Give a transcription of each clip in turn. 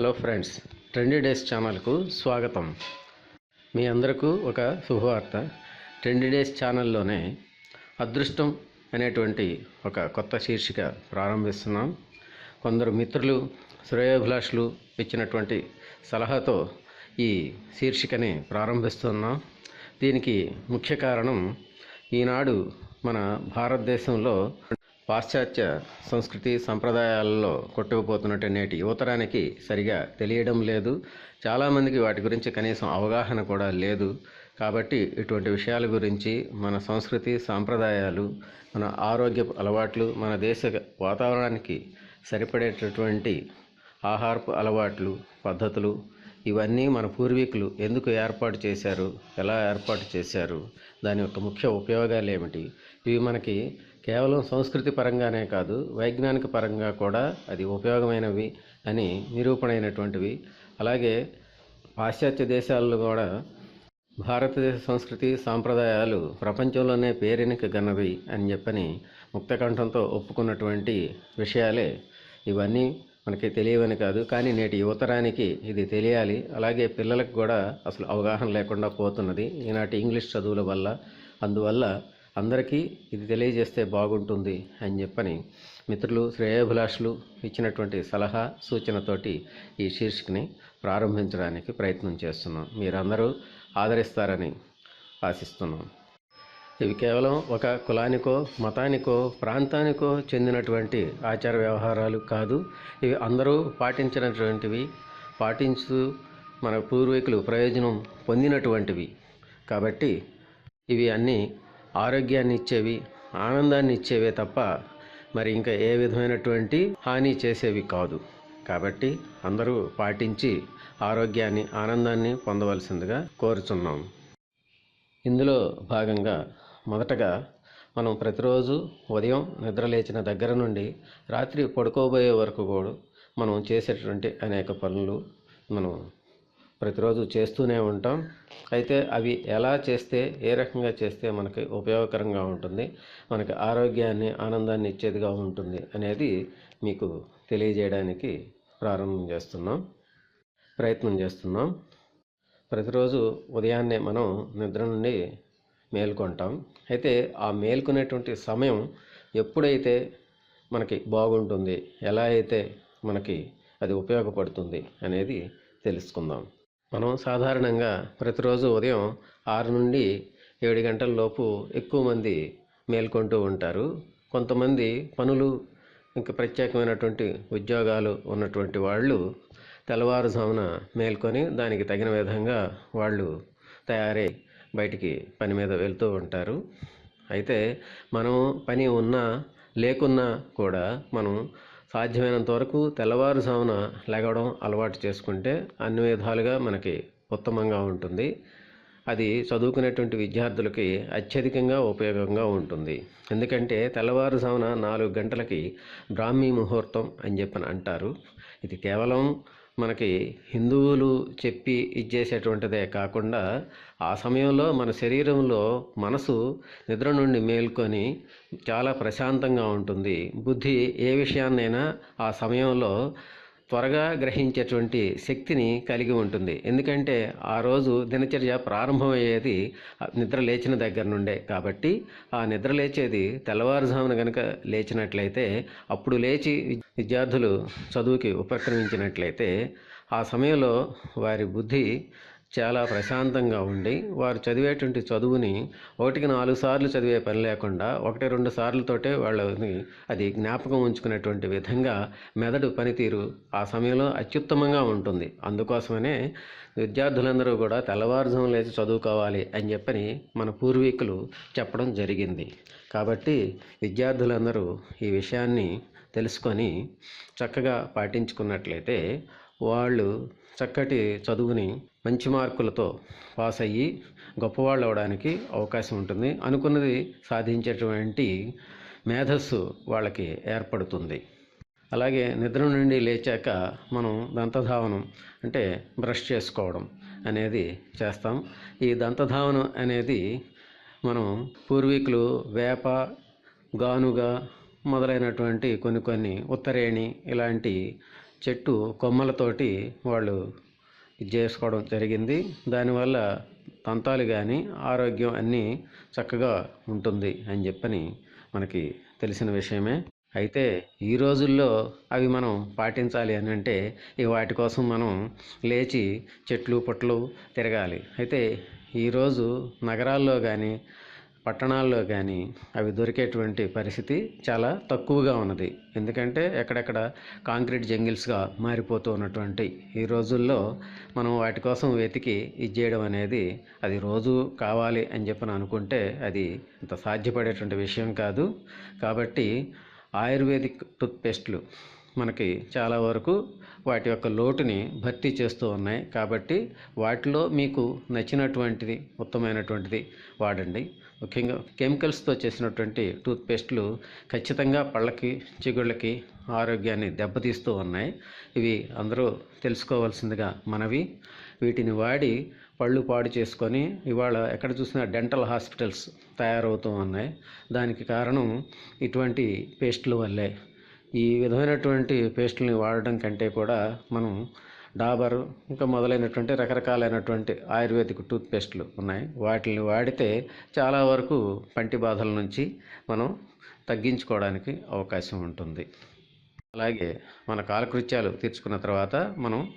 Hello friends trendy days ఛానల్కు స్వాగతం. మీ అందరకు ఒక శుభవార్త. ట్రెండీ డేస్ ఛానల్లోనే అదృష్టం అనేటువంటి ఒక కొత్త శీర్షిక ప్రారంభిస్తున్నాం. కొందరు మిత్రులు శ్రేయోభిలాషులు ఇచ్చినటువంటి సలహాతో ఈ శీర్షికని ప్రారంభిస్తున్నాం. దీనికి ముఖ్య కారణం ఈనాడు మన భారతదేశంలో పాశ్చాత్య సంస్కృతి సంప్రదాయాలలో కొట్టుకుపోతున్నట్టు నేటి యువతరానికి సరిగా తెలియడం లేదు. చాలామందికి వాటి గురించి కనీసం అవగాహన కూడా లేదు. కాబట్టి ఇటువంటి విషయాల గురించి మన సంస్కృతి సాంప్రదాయాలు మన ఆరోగ్య అలవాట్లు మన దేశ వాతావరణానికి సరిపడేటటువంటి ఆహారపు అలవాట్లు పద్ధతులు ఇవన్నీ మన పూర్వీకులు ఎందుకు ఏర్పాటు చేశారు ఎలా ఏర్పాటు చేశారు దాని యొక్క ముఖ్య ఉపయోగాలు ఏమిటి? ఇవి మనకి కేవలం సంస్కృతి పరంగానే కాదు వైజ్ఞానిక పరంగా కూడా అది ఉపయోగమైనవి అని నిరూపణైనటువంటివి. అలాగే పాశ్చాత్య దేశాల్లో కూడా భారతదేశ సంస్కృతి సాంప్రదాయాలు ప్రపంచంలోనే పేరెనిక గన్నవి అని చెప్పని ముక్తకంఠంతో ఒప్పుకున్నటువంటి విషయాలే ఇవన్నీ మనకి తెలియవని కాదు. కానీ నేటి యువతరానికి ఇది తెలియాలి. అలాగే పిల్లలకు కూడా అసలు అవగాహన లేకుండా పోతున్నది. ఈనాటి ఇంగ్లీష్ చదువుల వల్ల అందువల్ల అందరికీ ఇది తెలియజేస్తే బాగుంటుంది అని చెప్పని మిత్రులు శ్రేయాభిలాషులు ఇచ్చినటువంటి సలహా సూచనతోటి ఈ శీర్షికని ప్రారంభించడానికి ప్రయత్నం చేస్తున్నాం. మీరందరూ ఆదరిస్తారని ఆశిస్తున్నాం. ఇవి కేవలం ఒక కులానికో మతానికో ప్రాంతానికో చెందినటువంటి ఆచార వ్యవహారాలు కాదు. ఇవి అందరూ పాటించినటువంటివి పాటించు మన పూర్వీకులు ప్రయోజనం పొందినటువంటివి. కాబట్టి ఇవి అన్నీ ఆరోగ్యాన్ని ఇచ్చేవి ఆనందాన్ని ఇచ్చేవే తప్ప మరి ఇంకా ఏ విధమైనటువంటి హాని చేసేవి కాదు. కాబట్టి అందరూ పాటించి ఆరోగ్యాన్ని ఆనందాన్ని పొందవలసిందిగా కోరుచున్నాం. ఇందులో భాగంగా మొదటగా మనం ప్రతిరోజు ఉదయం నిద్ర లేచిన దగ్గర నుండి రాత్రి పడుకోబోయే వరకు కూడా మనం చేసేటువంటి అనేక పనులు మనం ప్రతిరోజు చేస్తూనే ఉంటాం. అయితే అవి ఎలా చేస్తే ఏ రకంగా చేస్తే మనకి ఉపయోగకరంగా ఉంటుంది మనకి ఆరోగ్యాన్ని ఆనందాన్ని ఇచ్చేదిగా ఉంటుంది అనేది మీకు తెలియజేయడానికి ప్రారంభం చేస్తున్నాం ప్రయత్నం చేస్తున్నాం. ప్రతిరోజు ఉదయాన్నే మనం నిద్ర నుండి మేల్కొంటాం. అయితే ఆ మేల్కొనేటువంటి సమయం ఎప్పుడైతే మనకి బాగుంటుంది ఎలా అయితే మనకి అది ఉపయోగపడుతుంది అనేది తెలుసుకుందాం. మనం సాధారణంగా ప్రతిరోజు ఉదయం ఆరు నుండి ఏడు గంటల లోపు ఎక్కువ మంది మేల్కొంటూ ఉంటారు. కొంతమంది పనులు ఇంకా ప్రత్యేకమైనటువంటి ఉద్యోగాలు ఉన్నటువంటి వాళ్ళు తెల్లవారుజామున మేల్కొని దానికి తగిన విధంగా వాళ్ళు తయారై బయటికి పని మీద వెళ్తూ ఉంటారు. అయితే మనం పని ఉన్నా లేకున్నా కూడా మనం సాధ్యమైనంత వరకు తెల్లవారుజామున లెగవడం అలవాటు చేసుకుంటే అన్ని విధాలుగా మనకి ఉత్తమంగా ఉంటుంది. అది చదువుకునేటువంటి విద్యార్థులకి అత్యధికంగా ఉపయోగంగా ఉంటుంది. ఎందుకంటే తెల్లవారుజామున నాలుగు గంటలకి బ్రాహ్మీ ముహూర్తం అని చెప్పని అంటారు. ఇది కేవలం మనకి హిందువులు చెప్పి ఇచ్చేసేటువంటిదే కాకుండా ఆ సమయంలో మన శరీరంలో మనసు నిద్ర నుండి మేల్కొని చాలా ప్రశాంతంగా ఉంటుంది. బుద్ధి ఏ విషయాన్నైనా ఆ సమయంలో త్వరగా గ్రహించేటువంటి శక్తిని కలిగి ఉంటుంది. ఎందుకంటే ఆ రోజు దినచర్య ప్రారంభమయ్యేది నిద్ర లేచిన దగ్గర నుండే. కాబట్టి ఆ నిద్ర లేచేది తెల్లవారుజామున కనుక లేచినట్లయితే అప్పుడు లేచి విద్యార్థులు చదువుకి ఉపక్రమించినట్లయితే ఆ సమయంలో వారి బుద్ధి చాలా ప్రశాంతంగా ఉండి వారు చదివేటువంటి చదువుని ఒకటికి నాలుగు సార్లు చదివే పని లేకుండా ఒకటి రెండు సార్లతోటే వాళ్ళని అది జ్ఞాపకం ఉంచుకునేటువంటి విధంగా మెదడు పనితీరు ఆ సమయంలో అత్యుత్తమంగా ఉంటుంది. అందుకోసమనే విద్యార్థులందరూ కూడా తెల్లవారుజాము లేచి చదువుకోవాలి అని చెప్పని మన పూర్వీకులు చెప్పడం జరిగింది. కాబట్టి విద్యార్థులందరూ ఈ విషయాన్ని తెలుసుకొని చక్కగా పాటించుకున్నట్లయితే వాళ్ళు చక్కటి చదువుని మంచి మార్కులతో పాస్ అయ్యి గొప్పవాళ్ళు అవడానికి అవకాశం ఉంటుంది. అనుకున్నది సాధించేటువంటి మేధస్సు వాళ్ళకి ఏర్పడుతుంది. అలాగే నిద్ర నుండి లేచాక మనం దంతధావనం అంటే బ్రష్ చేసుకోవడం అనేది చేస్తాం. ఈ దంతధావనం అనేది మనం పూర్వీకులు వేప గానుగ మొదలైనటువంటి కొన్ని కొన్ని ఉత్తరేణి ఇలాంటి చెట్టు కొమ్మలతోటి వాళ్ళు ఇది చేసుకోవడం జరిగింది. దానివల్ల దంతాలు కానీ ఆరోగ్యం అన్నీ చక్కగా ఉంటుంది అని చెప్పని మనకి తెలిసిన విషయమే. అయితే ఈ రోజుల్లో అవి మనం పాటించాలి అని అంటే ఈ వాటి కోసం మనం లేచి చెట్లు పుట్లు తిరగాలి. అయితే ఈరోజు నగరాల్లో కానీ పట్టణాల్లో కానీ అవి దొరికేటువంటి పరిస్థితి చాలా తక్కువగా ఉన్నది. ఎందుకంటే ఎక్కడెక్కడ కాంక్రీట్ జంగిల్స్గా మారిపోతూ ఉన్నటువంటి ఈ రోజుల్లో మనం వాటి కోసం వెతికి ఇది చేయడం అనేది అది రోజు కావాలి అని చెప్పని అనుకుంటే అది ఇంత సాధ్యపడేటువంటి విషయం కాదు. కాబట్టి ఆయుర్వేదిక్ టూత్పేస్ట్లు మనకి చాలా వరకు వాటి యొక్క లోటుని భర్తీ చేస్తూ ఉన్నాయి. కాబట్టి వాటిలో మీకు నచ్చినటువంటిది ఉత్తమమైనటువంటిది వాడండి. ముఖ్యంగా కెమికల్స్తో చేసినటువంటి టూత్పేస్ట్లు ఖచ్చితంగా పళ్ళకి చిగుళ్ళకి ఆరోగ్యాన్ని దెబ్బతీస్తూ ఉన్నాయి. ఇవి అందరూ తెలుసుకోవాల్సిందిగా మనవి. వీటిని వాడి పళ్ళు పాడు చేసుకొని ఇవాళ ఎక్కడ చూసినా డెంటల్ హాస్పిటల్స్ తయారవుతూ ఉన్నాయి. దానికి కారణం ఇటువంటి పేస్టుల వల్లే. ఈ విధమైనటువంటి పేస్టుల్ని వాడడం కంటే కూడా మనం డాబర్ ఇంకా మొదలైనటువంటి రకరకాలైనటువంటి ఆయుర్వేదిక్ టూత్పేస్ట్లు ఉన్నాయి. వాటిని వాడితే చాలా వరకు పంటి బాధల నుంచి మనం తగ్గించుకోవడానికి అవకాశం ఉంటుంది. అలాగే మన కాలకృత్యాలు తీర్చుకున్న తర్వాత మనం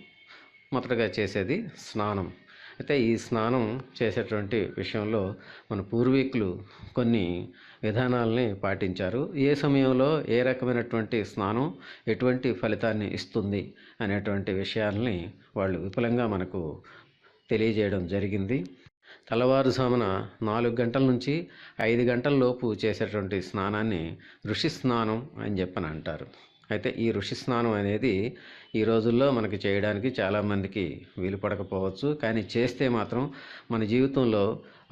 మొదటగా చేసేది స్నానం. అయితే ఈ స్నానం చేసేటువంటి విషయంలో మన పూర్వీకులు కొన్ని విధానాలని పాటించారు. ఏ సమయంలో ఏ రకమైనటువంటి స్నానం ఎటువంటి ఫలితాన్ని ఇస్తుంది అనేటువంటి విషయాల్ని వాళ్ళు విపులంగా మనకు తెలియజేయడం జరిగింది. తెల్లవారుజామున నాలుగు గంటల నుంచి ఐదు గంటల లోపు చేసేటువంటి స్నానాన్ని ఋషి స్నానం అని చెప్పని అంటారు అయితే ఈ ఋషి స్నానం అనేది ఈ రోజుల్లో మనకి చేయడానికి చాలామందికి వీలు పడకపోవచ్చు. కానీ చేస్తే మాత్రం మన జీవితంలో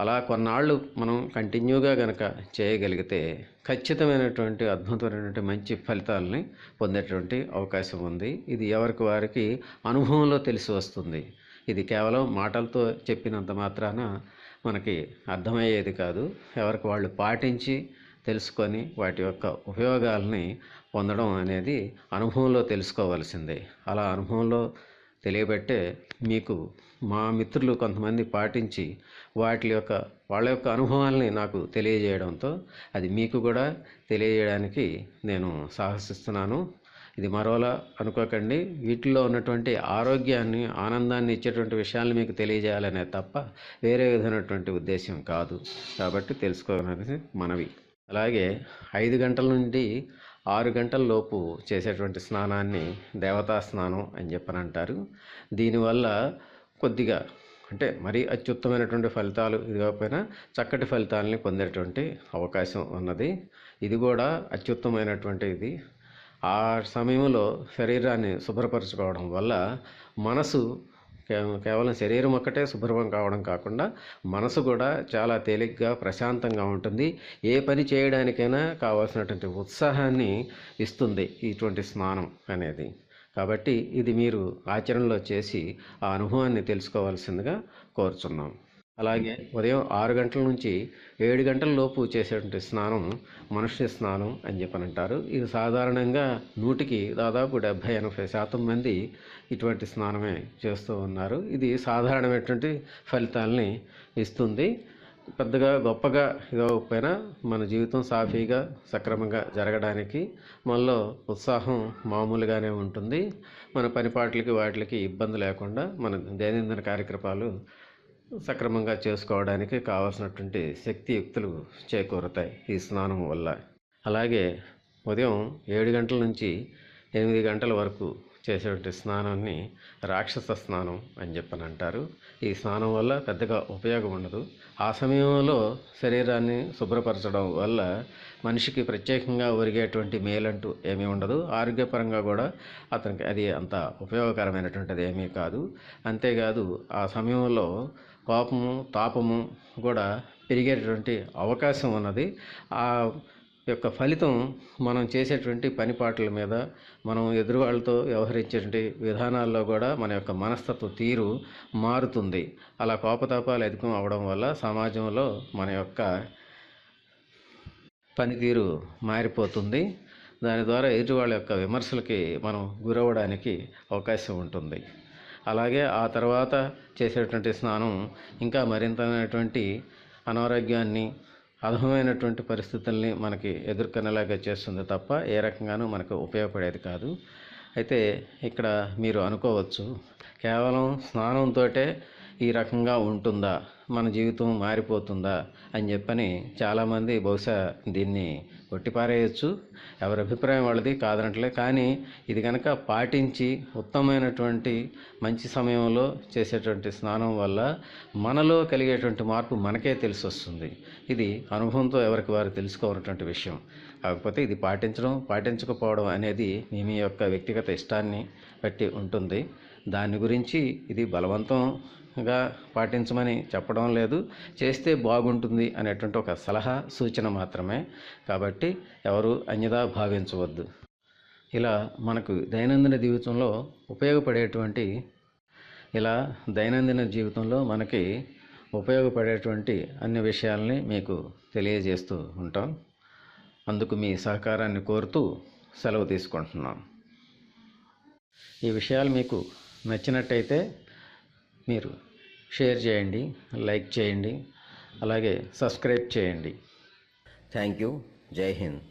అలా కొన్నాళ్ళు మనం కంటిన్యూగా కనుక చేయగలిగితే ఖచ్చితమైనటువంటి అద్భుతమైనటువంటి మంచి ఫలితాలని పొందేటువంటి అవకాశం ఉంది. ఇది ఎవరికి వారికి అనుభవంలో తెలిసి వస్తుంది. ఇది కేవలం మాటలతో చెప్పినంత మాత్రాన మనకి అర్థమయ్యేది కాదు. ఎవరికి వాళ్ళు పాటించి తెలుసుకొని వాటి యొక్క ఉపయోగాలని పొందడం అనేది అనుభవంలో తెలుసుకోవాల్సిందే. అలా అనుభవంలో తెలియబట్టే మీకు మా మిత్రులు కొంతమంది పాటించి వాటి యొక్క వాళ్ళ యొక్క అనుభవాల్ని నాకు తెలియజేయడంతో అది మీకు కూడా తెలియజేయడానికి నేను సాహసిస్తున్నాను. ఇది మరోలా అనుకోకండి. వీటిలో ఉన్నటువంటి ఆరోగ్యాన్ని ఆనందాన్ని ఇచ్చేటువంటి విషయాలు మీకు తెలియజేయాలనే తప్ప వేరే విధమైనటువంటి ఉద్దేశం కాదు. కాబట్టి తెలుసుకోవాలనేది మనవి. అలాగే ఐదు గంటల నుండి ఆరు గంటల లోపు చేసేటువంటి స్నానాన్ని దేవతా స్నానం అని చెప్పని అంటారు దీనివల్ల కొద్దిగా అంటే మరీ అత్యుత్తమైనటువంటి ఫలితాలు ఇది కాకపోయినా చక్కటి ఫలితాలని పొందేటువంటి అవకాశం ఉన్నది. ఇది కూడా అత్యుత్తమైనటువంటి ఇది. ఆ సమయంలో శరీరాన్ని శుభ్రపరచుకోవడం వల్ల మనసు కేవలం శరీరం ఒక్కటే శుభ్రం కావడం కాకుండా మనసు కూడా చాలా తేలిగ్గా ప్రశాంతంగా ఉంటుంది. ఏ పని చేయడానికైనా కావాల్సినటువంటి ఉత్సాహాన్ని ఇస్తుంది ఇటువంటి స్నానం అనేది. కాబట్టి ఇది మీరు ఆచరణలో చేసి ఆ అనుభవాన్ని తెలుసుకోవాల్సిందిగా కోరుచున్నాం. అలాగే ఉదయం ఆరు గంటల నుంచి ఏడు గంటల లోపు చేసేటువంటి స్నానం మనుష్య స్నానం అని చెప్పని అంటారు. ఇది సాధారణంగా నూటికి దాదాపు డెబ్భై ఎనభై శాతం మంది ఇటువంటి స్నానమే చేస్తూ ఉన్నారు. ఇది సాధారణమైనటువంటి ఫలితాలని ఇస్తుంది. పెద్దగా గొప్పగా ఇవ్వకపోయినా మన జీవితం సాఫీగా సక్రమంగా జరగడానికి మనలో ఉత్సాహం మామూలుగానే ఉంటుంది. మన పనిపాట్లకి వాటికి ఇబ్బంది లేకుండా మన దైనందిన కార్యక్రమాలు సక్రమంగా చేసుకోవడానికి కావాల్సినటువంటి శక్తియుక్తులు చేకూరుతాయి ఈ స్నానం వల్ల. అలాగే ఉదయం ఏడు గంటల నుంచి ఎనిమిది గంటల వరకు చేసేటువంటి స్నానాన్ని రాక్షస స్నానం అని చెప్పని అంటారు ఈ స్నానం వల్ల పెద్దగా ఉపయోగం ఉండదు. ఆ సమయంలో శరీరాన్ని శుభ్రపరచడం వల్ల మనిషికి ప్రత్యేకంగా ఒరిగేటువంటి మేలంటూ ఏమీ ఉండదు. ఆరోగ్యపరంగా కూడా అతనికి అది అంత ఉపయోగకరమైనటువంటిది ఏమీ కాదు. అంతేకాదు ఆ సమయంలో కోపము తాపము కూడా పెరిగేటటువంటి అవకాశం ఉన్నది. ఆ యొక్క ఫలితం మనం చేసేటువంటి పనిపాట్ల మీద మనం ఎదురువాళ్ళతో వ్యవహరించేటువంటి విధానాల్లో కూడా మన యొక్క మనస్తత్వ తీరు మారుతుంది. అలా కోపతాపాలు అధికం అవడం వల్ల సమాజంలో మన యొక్క పనితీరు మారిపోతుంది. దాని ద్వారా ఎదుటివాళ్ళ యొక్క విమర్శలకి మనం గురవడానికి అవకాశం ఉంటుంది. అలాగే ఆ తర్వాత చేసేటువంటి స్నానం ఇంకా మరింతమైనటువంటి అనారోగ్యాన్ని అర్హమైనటువంటి పరిస్థితుల్ని మనకి ఎదుర్కొనేలాగా చేస్తుంది తప్ప ఏ రకంగానూ మనకు ఉపయోగపడేది కాదు. అయితే ఇక్కడ మీరు అనుకోవచ్చు కేవలం స్నానంతో ఈ రకంగా ఉంటుందా? మన జీవితం మారిపోతుందా? అని చెప్పని చాలామంది బహుశా దీన్ని కొట్టిపారేయచ్చు. ఎవరి అభిప్రాయం వాళ్ళది కాదనట్లే. కానీ ఇది కనుక పాటించి ఉత్తమమైనటువంటి మంచి సమయంలో చేసేటువంటి స్నానం వల్ల మనలో కలిగేటువంటి మార్పు మనకే తెలిసి వస్తుంది ఇది అనుభవంతో ఎవరికి వారు తెలుసుకోవాలన్నటువంటి విషయం. కాకపోతే ఇది పాటించడం పాటించకపోవడం అనేది మీ మీ యొక్క వ్యక్తిగత ఇష్టాన్ని బట్టి ఉంటుంది. దాని గురించి ఇది బలవంతం గా పాటించమని చెప్పడం లేదు. చేస్తే బాగుంటుంది అనేటువంటి ఒక సలహా సూచన మాత్రమే. కాబట్టి ఎవరు అన్యదా భావించవద్దు. ఇలా మనకు దైనందిన జీవితంలో ఉపయోగపడేటువంటి ఇలా దైనందిన జీవితంలో మనకి ఉపయోగపడేటువంటి అన్ని విషయాల్ని మీకు తెలియజేస్తూ ఉంటాం. అందుకు మీ సహకారాన్ని కోరుతూ సెలవు తీసుకుంటున్నాం. ఈ విషయాలు మీకు నచ్చినట్టయితే మీరు షేర్ చేయండి లైక్ చేయండి అలాగే సబ్స్క్రైబ్ చేయండి. థ్యాంక్ యూ జై హింద్